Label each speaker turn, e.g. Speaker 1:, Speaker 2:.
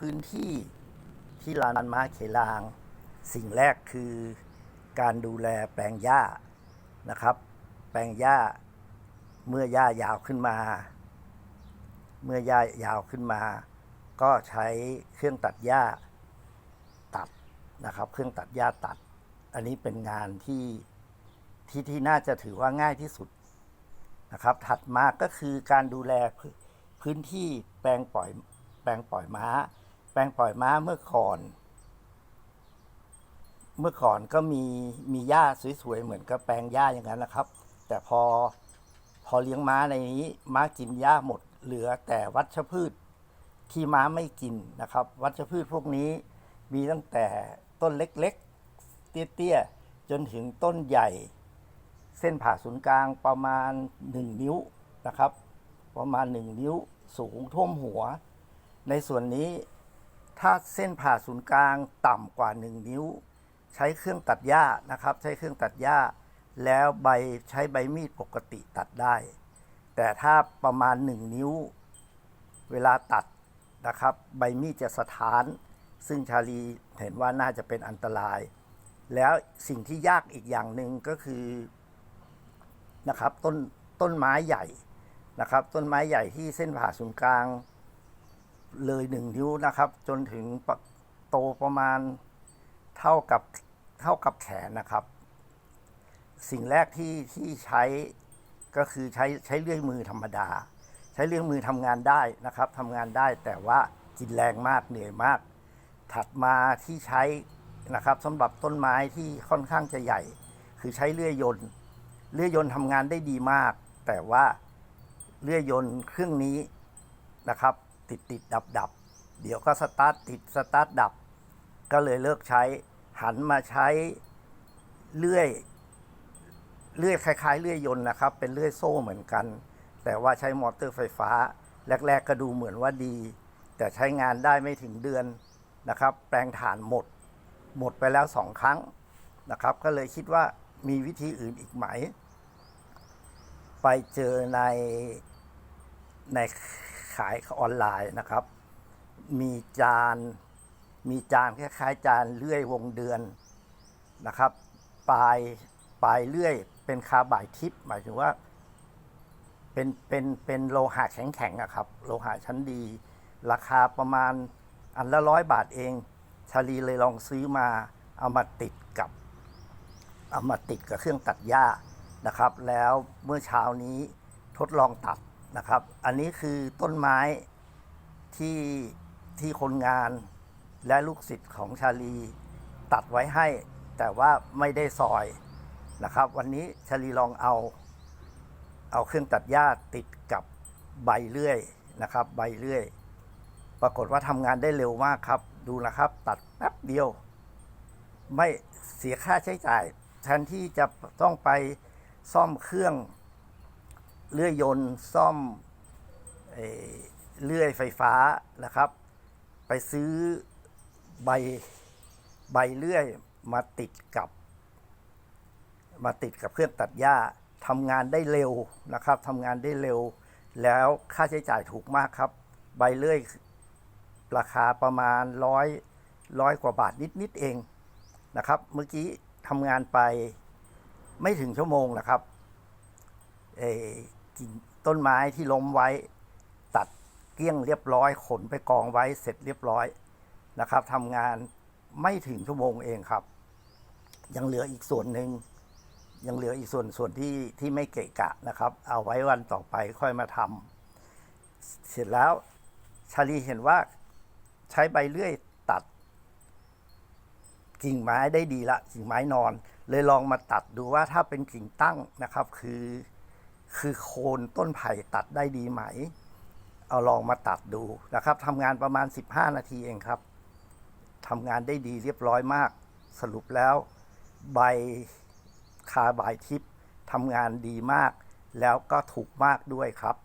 Speaker 1: พื้นที่ที่ลานม้าเขลาง สิ่งแรกคือการดูแลแปลงหญ้านะครับ แปลงหญ้าเมื่อหญ้ายาวขึ้นมา เมื่อหญ้ายาวขึ้นมา ก็ใช้เครื่องตัดหญ้าตัดนะครับ เครื่องตัดหญ้าตัด อันนี้เป็นงานที่ที่ที่น่าจะถือว่าง่ายที่สุดนะครับ ถัดมาก็คือการดูแลพื้นพื้นที่แปลงปล่อย แปลงปล่อยม้า แปลงปล่อยม้าเมื่อก่อน เมื่อก่อนก็มีมีหญ้าสวยๆเหมือนกับแปลงหญ้าอย่างนั้นนะครับ แต่พอพอเลี้ยงม้าในนี้ม้ากินหญ้าหมดเหลือแต่วัชพืชที่ม้าไม่กินนะครับ วัชพืชพวกนี้มีตั้งแต่ต้นเล็กๆ เตี้ยๆ จนถึงต้นใหญ่ เส้นผ่าศูนย์กลางประมาณ 1 นิ้วนะครับ ประมาณ 1 นิ้วสูงท่วมหัว ในส่วนนี้ถ้าเส้นผ่าศูนย์กลางต่ำกว่า 1 นิ้ว ใช้เครื่องตัดหญ้านะครับ ใช้เครื่องตัดหญ้า แล้วใบใช้ใบมีดปกติตัดได้ แต่ถ้าประมาณ 1 นิ้ว เวลาตัดนะครับ ใบมีดจะสถาน ซึ่งชาลีเห็นว่าน่าจะเป็นอันตราย แล้วสิ่งที่ยากอีกอย่างหนึ่งก็คือนะครับต้นต้นไม้ใหญ่นะครับ ต้นไม้ใหญ่ที่เส้นผ่าศูนย์กลาง เลยหนึ่งนิ้วนะครับ จนถึงโตประมาณเท่ากับเท่ากับแขนนะครับ สิ่งแรกที่ที่ใช้ก็คือใช้ใช้เลื่อยมือธรรมดา ใช้เลื่อยมือทำงานได้นะครับทำงานได้แต่ว่ากินแรงมากเหนื่อยมาก ถัดมาที่ใช้นะครับสำหรับต้นไม้ที่ค่อนข้างจะใหญ่ คือใช้เลื่อยยนต์เลื่อยยนต์ทำงานได้ดีมาก แต่ว่าเลื่อยยนต์เครื่องนี้นะครับ ติดติดดับดับเดี๋ยวก็สตาร์ทติดสตาร์ทดับ ก็เลยเลิกใช้หันมาใช้เลื่อยเลื่อยคล้าย ๆ เลื่อยยนต์นะครับ เป็นเลื่อยโซ่เหมือนกัน แต่ว่าใช้มอเตอร์ไฟฟ้า แรก ๆ ก็ดูเหมือนว่าดี แต่ใช้งานได้ไม่ถึงเดือนนะครับ แปลงถ่านหมด หมดไปแล้วสองครั้งนะครับ ก็เลยคิดว่ามีวิธีอื่นอีกไหม ไปเจอในใน ขายออนไลน์นะครับ มีจาน มีจานคล้ายๆจานเลื่อยวงเดือนนะครับ ปลายปลายเลื่อยเป็นคาร์บายทิปหมายถึงว่า เป็นเป็นเป็นโลหะแข็งๆอะครับ โลหะชั้นดี ราคาประมาณอันละร้อยบาทเองชาลีเลยลองซื้อมาเอามาติดกับ เอามาติดกับเครื่องตัดหญ้านะครับ แล้วเมื่อเช้านี้ทดลองตัด นะครับ อันนี้คือต้นไม้ที่ที่คนงานและลูกศิษย์ของชาลีตัดไว้ให้ แต่ว่าไม่ได้ซอยนะครับ วันนี้ชาลีลองเอา เอาเครื่องตัดหญ้าติดกับใบเลื่อยนะครับ ใบเลื่อย ปรากฏว่าทำงานได้เร็วมากครับ ดูนะครับ ตัดแป๊บเดียว ไม่เสียค่าใช้จ่าย แทนที่จะต้องไปซ่อมเครื่อง เลื่อยยนต์ซ่อมเอเลื่อยไฟฟ้านะครับ ไปซื้อใบใบเลื่อยมาติดกับ มาติดกับเครื่องตัดหญ้าทำงานได้เร็วนะครับทำงานได้เร็ว แล้วค่าใช้จ่ายถูกมากครับ ใบเลื่อยราคาประมาณร้อยร้อยกว่าบาทนิดๆเองนะครับ เมื่อกี้ทำงานไปไม่ถึงชั่วโมงนะครับ กิ่งต้นไม้ที่ล้มไว้ ตัดเกลี้ยงเรียบร้อย ขนไปกองไว้เสร็จเรียบร้อยนะครับทำงานไม่ถึงชั่วโมงเองครับ ยังเหลืออีกส่วนหนึ่งยังเหลืออีกส่วนส่วนที่ที่ไม่เกะกะนะครับ เอาไว้วันต่อไปค่อยมาทำเสร็จแล้วชาลีเห็นว่าใช้ใบเลื่อยตัด กิ่งไม้ได้ดีละกิ่งไม้นอน เลยลองมาตัดดูว่าถ้าเป็นกิ่งตั้งนะครับ คือ คือโคนต้นไผ่ตัดได้ดีไหม เอาลองมาตัดดูนะครับทำงานประมาณ 15 นาทีเองครับทำงานได้ดีเรียบร้อยมาก สรุปแล้ว ใบคาใบายทิปทำงานดีมาก แล้วก็ถูกมากด้วยครับ